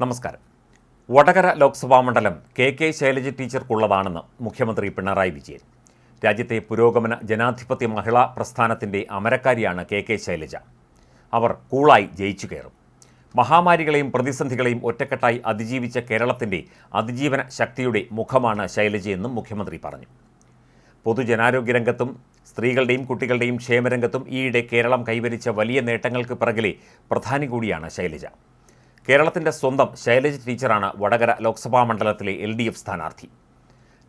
നമസ്കാരം. വടകര ലോക്സഭാ മണ്ഡലം K K Shailaja ടീച്ചർക്കുള്ളതാണെന്ന് മുഖ്യമന്ത്രി പിണറായി വിജയൻ. രാജ്യത്തെ പുരോഗമന ജനാധിപത്യ മഹിളാ പ്രസ്ഥാനത്തിന്റെ അമരക്കാരിയാണ് കെ കെ ശൈലജ. അവർ കൂളായി ജയിച്ചു കയറും. മഹാമാരികളെയും പ്രതിസന്ധികളെയും ഒറ്റക്കെട്ടായി അതിജീവിച്ച കേരളത്തിന്റെ അതിജീവന ശക്തിയുടെ മുഖമാണ് ശൈലജയെന്നും മുഖ്യമന്ത്രി പറഞ്ഞു. പൊതുജനാരോഗ്യ രംഗത്തും സ്ത്രീകളുടെയും കുട്ടികളുടെയും ക്ഷേമരംഗത്തും ഈയിടെ കേരളം കൈവരിച്ച വലിയ നേട്ടങ്ങൾക്ക് പിറകിലെ പ്രധാനി കൂടിയാണ് ശൈലജ. കേരളത്തിന്റെ സ്വന്തം ശൈലജ ടീച്ചറാണ് വടകര ലോക്സഭാ മണ്ഡലത്തിലെ എൽ ഡി എഫ് സ്ഥാനാർത്ഥി.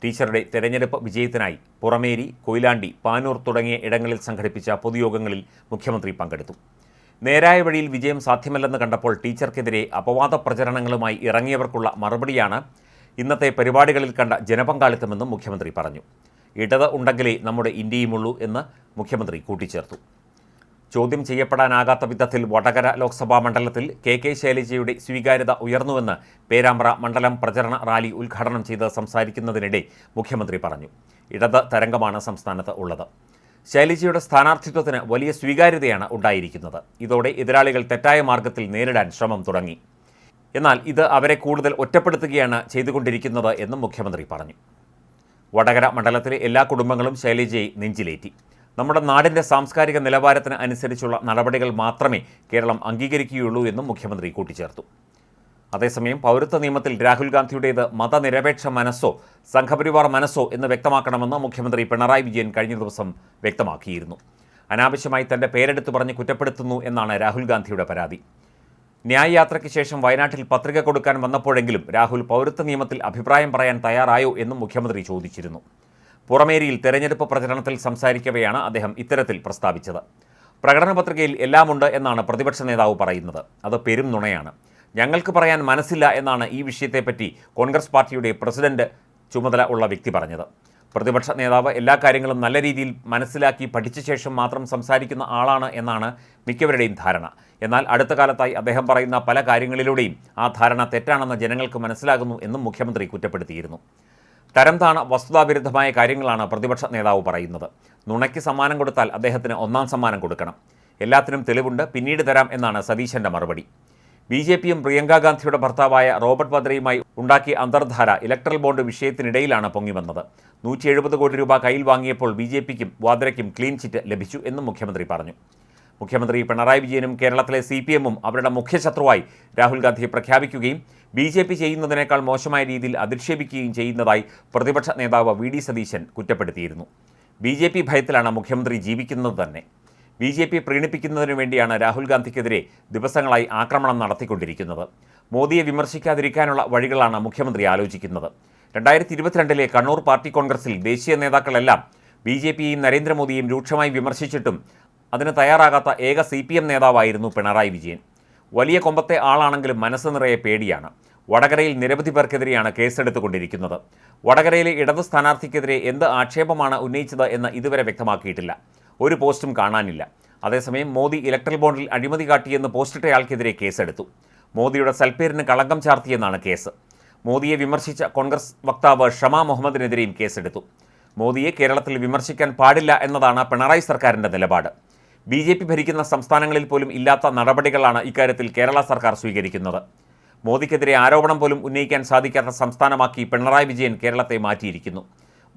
ടീച്ചറുടെ തെരഞ്ഞെടുപ്പ് വിജയത്തിനായി പുറമേരി കൊയിലാണ്ടി പാനൂർ തുടങ്ങിയ ഇടങ്ങളിൽ സംഘടിപ്പിച്ച പൊതുയോഗങ്ങളിൽ മുഖ്യമന്ത്രി പങ്കെടുത്തു. നേരായ വഴിയിൽ വിജയം സാധ്യമല്ലെന്ന് കണ്ടപ്പോൾ ടീച്ചർക്കെതിരെ അപവാദ പ്രചരണങ്ങളുമായി ഇറങ്ങിയവർക്കുള്ള മറുപടിയാണ് ഇന്നത്തെ പരിപാടികളിൽ കണ്ട ജനപങ്കാളിത്തമെന്നും മുഖ്യമന്ത്രി പറഞ്ഞു. ഇടത് ഉണ്ടെങ്കിലേ നമ്മുടെ ഇന്ത്യയുമുള്ളൂ എന്ന് മുഖ്യമന്ത്രി കൂട്ടിച്ചേർത്തു. ചോദ്യം ചെയ്യപ്പെടാനാകാത്ത വിധത്തിൽ വടകര ലോക്സഭാ മണ്ഡലത്തിൽ കെ കെ ശൈലജയുടെ സ്വീകാര്യത ഉയർന്നുവെന്ന് പേരാമ്പ്ര മണ്ഡലം പ്രചരണ റാലി ഉദ്ഘാടനം ചെയ്ത് സംസാരിക്കുന്നതിനിടെ മുഖ്യമന്ത്രി പറഞ്ഞു. ഇടത് തരംഗമാണ് സംസ്ഥാനത്ത് ഉള്ളത്. ശൈലജയുടെ സ്ഥാനാർത്ഥിത്വത്തിന് വലിയ സ്വീകാര്യതയാണ് ഉണ്ടായിരിക്കുന്നത്. ഇതോടെ എതിരാളികൾ തെറ്റായ മാർഗത്തിൽ നേരിടാൻ ശ്രമം തുടങ്ങി. എന്നാൽ ഇത് അവരെ കൂടുതൽ ഒറ്റപ്പെടുത്തുകയാണ് ചെയ്തുകൊണ്ടിരിക്കുന്നത് എന്നും മുഖ്യമന്ത്രി പറഞ്ഞു. വടകര മണ്ഡലത്തിലെ എല്ലാ കുടുംബങ്ങളും ശൈലജയെ നെഞ്ചിലേറ്റി. നമ്മുടെ നാടിന്റെ സാംസ്കാരിക നിലവാരത്തിന് അനുസരിച്ചുള്ള നടപടികൾ മാത്രമേ കേരളം അംഗീകരിക്കുകയുള്ളൂ എന്നും മുഖ്യമന്ത്രി കൂട്ടിച്ചേർത്തു. അതേസമയം പൗരത്വ നിയമത്തിൽ രാഹുൽ ഗാന്ധിയുടേത് മതനിരപേക്ഷ മനസ്സോ സംഘപരിവാർ മനസ്സോ എന്ന് വ്യക്തമാക്കണമെന്ന് മുഖ്യമന്ത്രി പിണറായി വിജയൻ കഴിഞ്ഞ ദിവസം വ്യക്തമാക്കിയിരുന്നു. അനാവശ്യമായി തന്റെ പേരെടുത്ത് പറഞ്ഞ് കുറ്റപ്പെടുത്തുന്നു എന്നാണ് രാഹുൽ ഗാന്ധിയുടെ പരാതി. ന്യായ യാത്രയ്ക്ക് ശേഷം വയനാട്ടിൽ പത്രിക കൊടുക്കാൻ വന്നപ്പോഴെങ്കിലും രാഹുൽ പൗരത്വ നിയമത്തിൽ അഭിപ്രായം പറയാൻ തയ്യാറായോ എന്നും മുഖ്യമന്ത്രി ചോദിച്ചിരുന്നു. പുറമേരിയിൽ തെരഞ്ഞെടുപ്പ് പ്രചരണത്തിൽ സംസാരിക്കവെയാണ് അദ്ദേഹം ഇത്തരത്തിൽ പ്രസ്താവിച്ചത്. പ്രകടന പത്രികയിൽ എല്ലാമുണ്ട് എന്നാണ് പ്രതിപക്ഷ നേതാവ് പറയുന്നത്. അത് പെരും നുണയാണ്. ഞങ്ങൾക്ക് പറയാൻ മനസ്സില്ല എന്നാണ് ഈ വിഷയത്തെപ്പറ്റി കോൺഗ്രസ് പാർട്ടിയുടെ പ്രസിഡന്റ് ചുമതല ഉള്ള വ്യക്തി പറഞ്ഞത്. പ്രതിപക്ഷ നേതാവ് എല്ലാ കാര്യങ്ങളും നല്ല രീതിയിൽ മനസ്സിലാക്കി പഠിച്ച ശേഷം മാത്രം സംസാരിക്കുന്ന ആളാണ് എന്നാണ് മിക്കവരുടെയും ധാരണ. എന്നാൽ അടുത്ത കാലത്തായി അദ്ദേഹം പറയുന്ന പല കാര്യങ്ങളിലൂടെയും ആ ധാരണ തെറ്റാണെന്ന് ജനങ്ങൾക്ക് മനസ്സിലാകുന്നു എന്നും മുഖ്യമന്ത്രി കുറ്റപ്പെടുത്തിയിരുന്നു. തരംതാണ വസ്തുതാവിരുദ്ധമായ കാര്യങ്ങളാണ് പ്രതിപക്ഷ നേതാവ് പറയുന്നത്. നുണയ്ക്ക് സമ്മാനം കൊടുത്താൽ അദ്ദേഹത്തിന് ഒന്നാം സമ്മാനം കൊടുക്കണം. എല്ലാത്തിനും തെളിവുണ്ട് പിന്നീട് തരാം എന്നാണ് സതീശന്റെ മറുപടി. ബി ജെ പിയും പ്രിയങ്ക ഗാന്ധിയുടെ ഭർത്താവായ റോബർട്ട് വദ്രയുമായി ഉണ്ടാക്കിയ അന്തർധാര ഇലക്ട്രൽ ബോണ്ട് വിഷയത്തിനിടയിലാണ് പൊങ്ങിവന്നത്. നൂറ്റി എഴുപത് കോടി രൂപ കയ്യിൽ വാങ്ങിയപ്പോൾ ബി ജെ പിക്കും വാദ്രയ്ക്കും ക്ലീൻ ചിറ്റ് ലഭിച്ചു എന്നും മുഖ്യമന്ത്രി പറഞ്ഞു. മുഖ്യമന്ത്രി പിണറായി വിജയനും കേരളത്തിലെ സി പി എമ്മും അവരുടെ മുഖ്യശത്രുവായി രാഹുൽ ഗാന്ധിയെ പ്രഖ്യാപിക്കുകയും ബി ജെ പി ചെയ്യുന്നതിനേക്കാൾ മോശമായ രീതിയിൽ അധിക്ഷേപിക്കുകയും ചെയ്യുന്നതായി പ്രതിപക്ഷ നേതാവ് വി ഡി സതീശൻ കുറ്റപ്പെടുത്തിയിരുന്നു. ബി ജെ പി ഭയത്തിലാണ് മുഖ്യമന്ത്രി ജീവിക്കുന്നത് തന്നെ. ബി ജെ പി പ്രീണിപ്പിക്കുന്നതിനു വേണ്ടിയാണ് രാഹുൽ ഗാന്ധിക്കെതിരെ ദിവസങ്ങളായി ആക്രമണം നടത്തിക്കൊണ്ടിരിക്കുന്നത്. മോദിയെ വിമർശിക്കാതിരിക്കാനുള്ള വഴികളാണ് മുഖ്യമന്ത്രി ആലോചിക്കുന്നത്. രണ്ടായിരത്തി ഇരുപത്തിരണ്ടിലെ കണ്ണൂർ പാർട്ടി കോൺഗ്രസിൽ ദേശീയ നേതാക്കളെല്ലാം ബി ജെ പിയെയും നരേന്ദ്രമോദിയെയും രൂക്ഷമായി വിമർശിച്ചിട്ടും അതിന് തയ്യാറാകാത്ത ഏക സി പി എം നേതാവായിരുന്നു പിണറായി വിജയൻ. വലിയ കൊമ്പത്തെ ആളാണെങ്കിലും മനസ്സ് നിറയെ പേടിയാണ്. വടകരയിൽ നിരവധി പേർക്കെതിരെയാണ് കേസെടുത്തുകൊണ്ടിരിക്കുന്നത്. വടകരയിലെ ഇടത് സ്ഥാനാർത്ഥിക്കെതിരെ എന്ത് ആക്ഷേപമാണ് ഉന്നയിച്ചത് എന്ന് ഇതുവരെ വ്യക്തമാക്കിയിട്ടില്ല. ഒരു പോസ്റ്റും കാണാനില്ല. അതേസമയം മോദി ഇലക്ട്രൽ ബോണ്ടിൽ അഴിമതി കാട്ടിയെന്ന് പോസ്റ്റിട്ടയാൾക്കെതിരെ കേസെടുത്തു. മോദിയുടെ സൽപ്പേരിന് കളങ്കം ചാർത്തിയെന്നാണ് കേസ്. മോദിയെ വിമർശിച്ച കോൺഗ്രസ് വക്താവ് ഷമാ മുഹമ്മദിനെതിരെയും കേസെടുത്തു. മോദിയെ കേരളത്തിൽ വിമർശിക്കാൻ പാടില്ല എന്നതാണ് പിണറായി സർക്കാരിന്റെ നിലപാട്. ബി ജെ പി ഭരിക്കുന്ന സംസ്ഥാനങ്ങളിൽ പോലും ഇല്ലാത്ത നടപടികളാണ് ഇക്കാര്യത്തിൽ കേരള സർക്കാർ സ്വീകരിക്കുന്നത്. മോദിക്കെതിരെ ആരോപണം പോലും ഉന്നയിക്കാൻ സാധിക്കാത്ത സംസ്ഥാനമാക്കി പിണറായി വിജയൻ കേരളത്തെ മാറ്റിയിരിക്കുന്നു.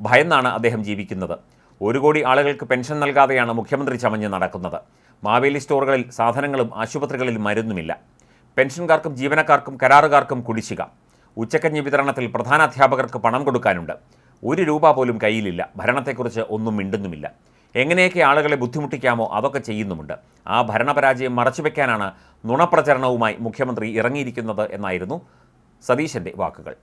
ഭയന്നാണ് അദ്ദേഹം ജീവിക്കുന്നത്. ഒരു കോടി ആളുകൾക്ക് പെൻഷൻ നൽകാതെയാണ് മുഖ്യമന്ത്രി ചമഞ്ഞ് നടക്കുന്നത്. മാവേലി സ്റ്റോറുകളിൽ സാധനങ്ങളും ആശുപത്രികളിൽ മരുന്നുമില്ല. പെൻഷൻകാർക്കും ജീവനക്കാർക്കും കരാറുകാർക്കും കുടിശ്ശിക. ഉച്ചക്കഞ്ഞി വിതരണത്തിൽ പ്രധാന അധ്യാപകർക്ക് പണം കൊടുക്കാനുണ്ട്. ഒരു രൂപ പോലും കയ്യിലില്ല. ഭരണത്തെക്കുറിച്ച് ഒന്നും മിണ്ടുന്നുമില്ല. എങ്ങനെയൊക്കെ ആളുകളെ ബുദ്ധിമുട്ടിക്കാമോ അതൊക്കെ ചെയ്യുന്നുമുണ്ട്. ആ ഭരണപരാജയം മറച്ചുവെക്കാനാണ് നുണപ്രചരണവുമായി മുഖ്യമന്ത്രി ഇറങ്ങിയിരിക്കുന്നത് എന്നായിരുന്നു സതീശന്റെ വാക്കുകൾ.